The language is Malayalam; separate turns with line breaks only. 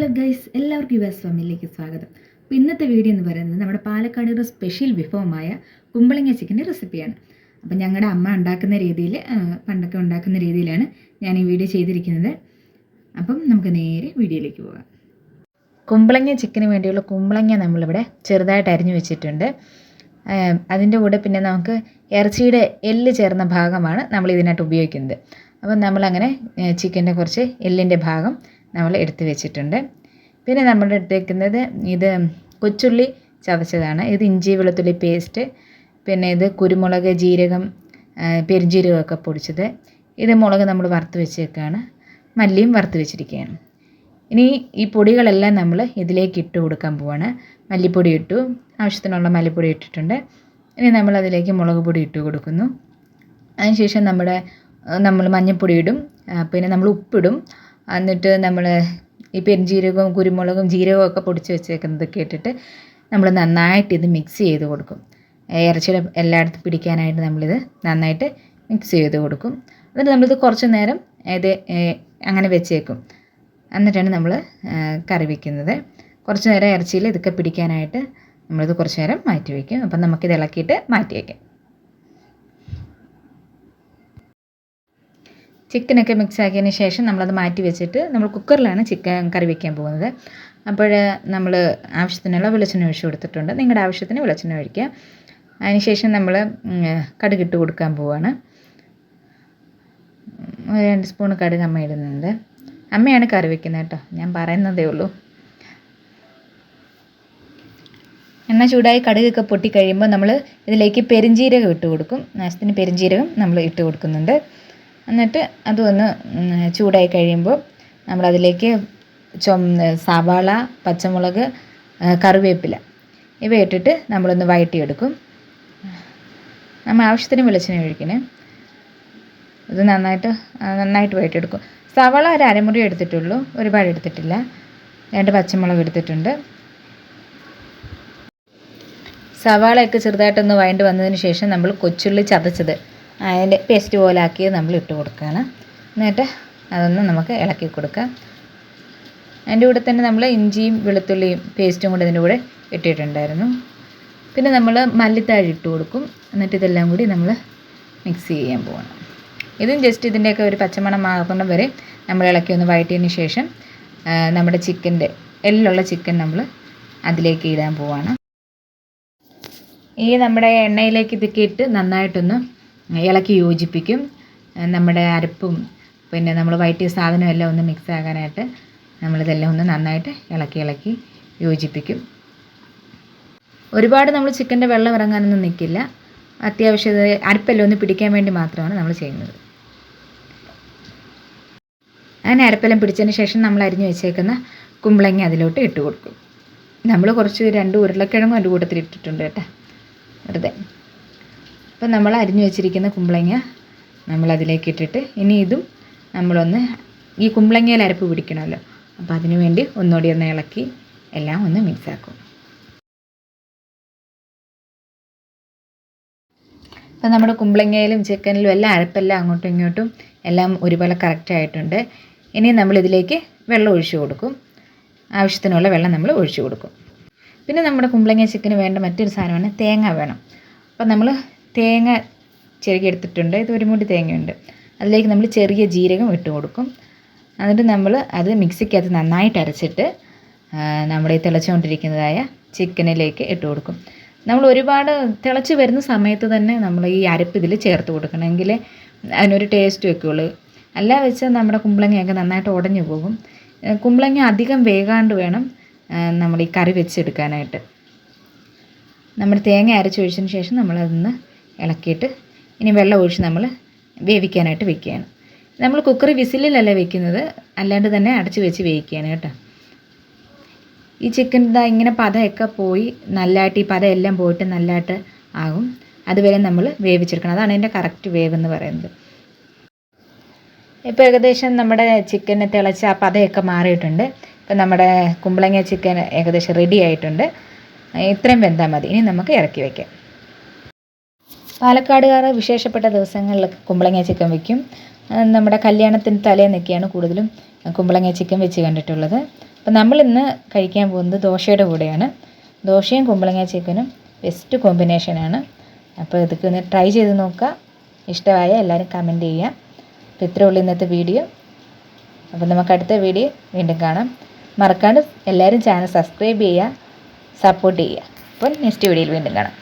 ഹലോ ഗൈസ് എല്ലാവർക്കും യു എസ് ഫാമിലിയിലേക്ക് സ്വാഗതം. അപ്പോൾ ഇന്നത്തെ വീഡിയോ എന്ന് പറയുന്നത് നമ്മുടെ പാലക്കാട് ഒരു സ്പെഷ്യൽ വിഭവമായ കുമ്പളങ്ങ ചിക്കന്റെ റെസിപ്പിയാണ്. അപ്പോൾ ഞങ്ങളുടെ അമ്മ ഉണ്ടാക്കുന്ന രീതിയിൽ പണ്ടൊക്കെ ഉണ്ടാക്കുന്ന രീതിയിലാണ് ഞാൻ ഈ വീഡിയോ ചെയ്തിരിക്കുന്നത്. അപ്പം നമുക്ക് നേരെ വീഡിയോയിലേക്ക് പോകാം. കുമ്പളങ്ങ ചിക്കന് വേണ്ടിയുള്ള കുമ്പളങ്ങ നമ്മളിവിടെ ചെറുതായിട്ട് അരിഞ്ഞു വെച്ചിട്ടുണ്ട്. അതിന്റെ കൂടെ പിന്നെ നമുക്ക് ഇറച്ചിയുടെ എല്ല് ചേർന്ന ഭാഗമാണ് നമ്മൾ ഇതിനായിട്ട് ഉപയോഗിക്കുന്നത്. അപ്പം നമ്മളങ്ങനെ ചിക്കന്റെ കുറച്ച് എല്ലിന്റെ ഭാഗം നമ്മൾ എടുത്തു വെച്ചിട്ടുണ്ട്. പിന്നെ നമ്മൾ എടുത്തേക്കുന്നത് ഇത് കൊച്ചുള്ളി ചതച്ചതാണ്. ഇത് ഇഞ്ചി വെളുത്തുള്ളി പേസ്റ്റ് പിന്നെ ഇത് കുരുമുളക് ജീരകം പെരുംജീരകമൊക്കെ പൊടിച്ചത്. ഇത് മുളക് നമ്മൾ വറുത്ത് വെച്ചേക്കാണ്. മല്ലിയും വറുത്ത് വെച്ചിരിക്കുകയാണ്. ഇനി ഈ പൊടികളെല്ലാം നമ്മൾ ഇതിലേക്ക് ഇട്ട് കൊടുക്കാൻ പോവാണ്. മല്ലിപ്പൊടി ഇട്ടു. ആവശ്യത്തിനുള്ള മല്ലിപ്പൊടി ഇട്ടിട്ടുണ്ട്. ഇനി നമ്മൾ അതിലേക്ക് മുളക് പൊടി ഇട്ട് കൊടുക്കുന്നു. അതിനുശേഷം നമ്മുടെ നമ്മൾ മഞ്ഞൾപ്പൊടി ഇടും. പിന്നെ നമ്മൾ ഉപ്പിടും. എന്നിട്ട് നമ്മൾ ഈ പെരുംജീരകവും കുരുമുളകും ജീരകവും ഒക്കെ പൊടിച്ച് വെച്ചേക്കുന്നതൊക്കെ ഇട്ടിട്ട് നമ്മൾ നന്നായിട്ട് ഇത് മിക്സ് ചെയ്ത് കൊടുക്കും. ഇറച്ചിയുടെ എല്ലായിടത്തും പിടിക്കാനായിട്ട് നമ്മളിത് നന്നായിട്ട് മിക്സ് ചെയ്ത് കൊടുക്കും. എന്നിട്ട് നമ്മളിത് കുറച്ച് നേരം ഇത് അങ്ങനെ വെച്ചേക്കും. എന്നിട്ടാണ് നമ്മൾ കറി വയ്ക്കുന്നത് കുറച്ച് നേരം ഇറച്ചിയിൽ ഇതൊക്കെ പിടിക്കാനായിട്ട് നമ്മളിത് കുറച്ച് നേരം മാറ്റി വയ്ക്കും അപ്പം നമുക്കിത് ഇളക്കിയിട്ട് മാറ്റി വയ്ക്കാം ചിക്കനൊക്കെ മിക്സ് ആക്കിയതിന് ശേഷം നമ്മളത് മാറ്റി വെച്ചിട്ട് നമ്മൾ കുക്കറിലാണ് ചിക്കൻ കറി വയ്ക്കാൻ പോകുന്നത്. അപ്പോൾ നമ്മൾ ആവശ്യത്തിനുള്ള വെളിച്ചെണ്ണ ഒഴിച്ച് കൊടുത്തിട്ടുണ്ട്. നിങ്ങളുടെ ആവശ്യത്തിന് വെളിച്ചെണ്ണ ഒഴിക്കുക അതിനുശേഷം നമ്മൾ കടുകിട്ട് കൊടുക്കാൻ പോവാണ്. രണ്ട് സ്പൂൺ കടുക് അമ്മ ഇടുന്നുണ്ട്. അമ്മയാണ് കറി വെക്കുന്നത് കേട്ടോ. ഞാൻ പറയുന്നതേ ഉള്ളൂ. എണ്ണ ചൂടായി കടുകൊക്കെ പൊട്ടിക്കഴിയുമ്പോൾ നമ്മൾ ഇതിലേക്ക് പെരിഞ്ജീരകം ഇട്ട് കൊടുക്കും. നാശത്തിന് പെരിഞ്ജീരകം നമ്മൾ ഇട്ട് കൊടുക്കുന്നുണ്ട്. എന്നിട്ട് അതൊന്ന് ഒന്ന് ചൂടായി കഴിയുമ്പോൾ നമ്മളതിലേക്ക് ചും സവാള പച്ചമുളക് കറിവേപ്പില ഇവ ഇട്ടിട്ട് നമ്മളൊന്ന് വഴറ്റിയെടുക്കും നമ്മൾ ആവശ്യത്തിന് വെളിച്ചെണ്ണ ഒഴിക്കണേ. ഇത് നന്നായിട്ട് നന്നായിട്ട് വഴറ്റിയെടുക്കും സവാള ഒരു അരമുറി എടുത്തിട്ടുള്ളൂ. ഒരുപാട് എടുത്തിട്ടില്ല. രണ്ട് പച്ചമുളക് എടുത്തിട്ടുണ്ട്. സവാളയൊക്കെ ചെറുതായിട്ടൊന്ന് വഴണ്ട് വന്നതിന് ശേഷം നമ്മൾ കൊച്ചുള്ളി ചതച്ചത് അതിന്റെ പേസ്റ്റ് പോലെ ആക്കിയത് നമ്മൾ ഇട്ട് കൊടുക്കുകയാണ്. എന്നിട്ട് അതൊന്ന് നമുക്ക് ഇളക്കി കൊടുക്കാം. അതിന്റെ കൂടെ തന്നെ നമ്മൾ ഇഞ്ചിയും വെളുത്തുള്ളിയും പേസ്റ്റും കൂടെ ഇതിന്റെ കൂടെ ഇട്ടിട്ടുണ്ടായിരുന്നു. പിന്നെ നമ്മൾ മല്ലിത്താഴി ഇട്ട് കൊടുക്കും. എന്നിട്ട് ഇതെല്ലാം കൂടി നമ്മൾ മിക്സ് ചെയ്യാൻ പോകണം ഇതും ജസ്റ്റ് ഇതിന്റെയൊക്കെ ഒരു പച്ചമണം മാറുന്ന വരെ നമ്മൾ ഇളക്കി ഒന്ന് വഴറ്റിയതിന് ശേഷം നമ്മുടെ ചിക്കന്റെ എല്ലുള്ള ചിക്കൻ നമ്മൾ അതിലേക്ക് ഇടാൻ പോവാണ്. ഈ നമ്മുടെ എണ്ണയിലേക്ക് ഇതൊക്കെ ഇട്ട് നന്നായിട്ടൊന്ന് ഇളക്കി യോജിപ്പിക്കും. നമ്മുടെ അരപ്പും പിന്നെ നമ്മൾ വൈറ്റ് സാധനവും എല്ലാം ഒന്ന് മിക്സ് ആകാനായിട്ട് നമ്മളിതെല്ലാം ഒന്ന് നന്നായിട്ട് ഇളക്കി ഇളക്കി യോജിപ്പിക്കും. ഒരുപാട് നമ്മൾ ചിക്കന്റെ വെള്ളം ഇറങ്ങാനൊന്നും നിൽക്കില്ല അത്യാവശ്യം അരപ്പെല്ലാം ഒന്ന് പിടിക്കാൻ വേണ്ടി മാത്രമാണ് നമ്മൾ ചെയ്യുന്നത്. അങ്ങനെ അരപ്പെല്ലാം പിടിച്ചതിന് ശേഷം നമ്മൾ അരിഞ്ഞു വെച്ചേക്കുന്ന കുമ്പളങ്ങി അതിലോട്ട് ഇട്ട് കൊടുക്കും. നമ്മൾ കുറച്ച് രണ്ട് ഉരുളക്കിഴങ്ങും അതിന്റെ കൂട്ടത്തിൽ ഇട്ടിട്ടുണ്ട് കേട്ടോ. വെറുതെ. അപ്പം നമ്മൾ അരിഞ്ഞു വെച്ചിരിക്കുന്ന കുമ്പളങ്ങ നമ്മളതിലേക്ക് ഇട്ടിട്ട് ഇനി ഇതും നമ്മളൊന്ന് ഈ കുമ്പളങ്ങയിൽ അരപ്പ് പിടിക്കണമല്ലോ. അപ്പോൾ അതിനു വേണ്ടി ഒന്നുകൂടി ഒന്ന് ഇളക്കി എല്ലാം ഒന്ന് മിക്സ് ആക്കും. അപ്പോൾ നമ്മുടെ കുമ്പളങ്ങയിലും ചിക്കനിലും എല്ലാം അരപ്പെല്ലാം അങ്ങോട്ടും ഇങ്ങോട്ടും എല്ലാം ഒരുപോലെ കറക്റ്റ് ആയിട്ടുണ്ട്. ഇനി നമ്മളിതിലേക്ക് വെള്ളം ഒഴിച്ചു കൊടുക്കും. ആവശ്യത്തിനുള്ള വെള്ളം നമ്മൾ ഒഴിച്ചു കൊടുക്കും. പിന്നെ നമ്മുടെ കുമ്പളങ്ങ ചിക്കന് വേണ്ട മറ്റൊരു സാധനമാണ് തേങ്ങ വേണം. അപ്പോൾ നമ്മൾ തേങ്ങ ചെറുകി എടുത്തിട്ടുണ്ട്. ഇത് ഒരു മുടി തേങ്ങയുണ്ട്. അതിലേക്ക് നമ്മൾ ചെറിയ ജീരകം ഇട്ട് കൊടുക്കും. എന്നിട്ട് നമ്മൾ അത് മിക്സിക്കകത്ത് നന്നായിട്ട് അരച്ചിട്ട് നമ്മൾ ഈ തിളച്ചുകൊണ്ടിരിക്കുന്നതായ ചിക്കനിലേക്ക് ഇട്ട് കൊടുക്കും. നമ്മൾ ഒരുപാട് തിളച്ച് വരുന്ന സമയത്ത് തന്നെ നമ്മൾ ഈ അരപ്പ് ഇതിൽ ചേർത്ത് കൊടുക്കണമെങ്കിൽ അതിനൊരു ടേസ്റ്റ് വെക്കുകയുള്ളൂ അല്ല വെച്ചാൽ നമ്മുടെ കുമ്പളങ്ങയൊക്കെ നന്നായിട്ട് ഉടഞ്ഞു പോകും. കുമ്പളങ്ങ അധികം വേകാണ്ട് വേണം നമ്മൾ ഈ കറി വെച്ചെടുക്കാനായിട്ട്. നമ്മൾ തേങ്ങ അരച്ചൊഴിച്ചതിന് ശേഷം നമ്മളതൊന്ന് ഇളക്കിയിട്ട് ഇനി വെള്ളം ഒഴിച്ച് നമ്മൾ വേവിക്കാനായിട്ട് വെക്കുകയാണ്. നമ്മൾ കുക്കറി വിസിലിലല്ല വെക്കുന്നത്? അല്ലാണ്ട് തന്നെ അടച്ച് വെച്ച് വേവിക്കുകയാണ് കേട്ടോ. ഈ ചിക്കൻ ഇതാ ഇങ്ങനെ പതയൊക്കെ പോയി നല്ലതായിട്ട് ഈ പതയെല്ലാം പോയിട്ട് നല്ലതായിട്ട് ആകും. അതുവരെ നമ്മൾ വേവിച്ചെടുക്കണം. അതാണ് അതിന്റെ കറക്റ്റ് വേവ് എന്ന് പറയുന്നത്. ഇപ്പോൾ ഏകദേശം നമ്മുടെ ചിക്കനെ തിളച്ച് ആ പതയൊക്കെ മാറിയിട്ടുണ്ട്. ഇപ്പം നമ്മുടെ കുമ്പളങ്ങ ചിക്കൻ ഏകദേശം റെഡി ആയിട്ടുണ്ട്. ഇത്രയും വെന്താൽ മതി. ഇനി നമുക്ക് ഇറക്കി വയ്ക്കാം പാലക്കാടുകാർ വിശേഷപ്പെട്ട ദിവസങ്ങളിലൊക്കെ കുമ്പളങ്ങ ചിക്കൻ വയ്ക്കും നമ്മുടെ കല്യാണത്തിന് തലേന്നൊക്കെയാണ് കൂടുതലും കുമ്പളങ്ങ ചിക്കൻ വെച്ച് കണ്ടിട്ടുള്ളത്. അപ്പം നമ്മളിന്ന് കഴിക്കാൻ പോകുന്നത് ദോശയുടെ കൂടെയാണ്. ദോശയും കുമ്പളങ്ങ ചിക്കനും ബെസ്റ്റ് കോമ്പിനേഷനാണ് അപ്പോൾ ഇതൊക്കെ ഒന്ന് ട്രൈ ചെയ്ത് നോക്കുക. ഇഷ്ടമായ എല്ലാവരും കമന്റ് ചെയ്യുക. അപ്പോൾ ഇത്രേ ഉള്ളൂ ഇന്നത്തെ വീഡിയോ അപ്പോൾ നമുക്ക് അടുത്ത വീഡിയോ വീണ്ടും കാണാം. മറക്കാണ്ട് എല്ലാവരും ചാനൽ സബ്സ്ക്രൈബ് ചെയ്യുക സപ്പോർട്ട് ചെയ്യുക. അപ്പോൾ നെക്സ്റ്റ് വീഡിയോയിൽ വീണ്ടും കാണാം.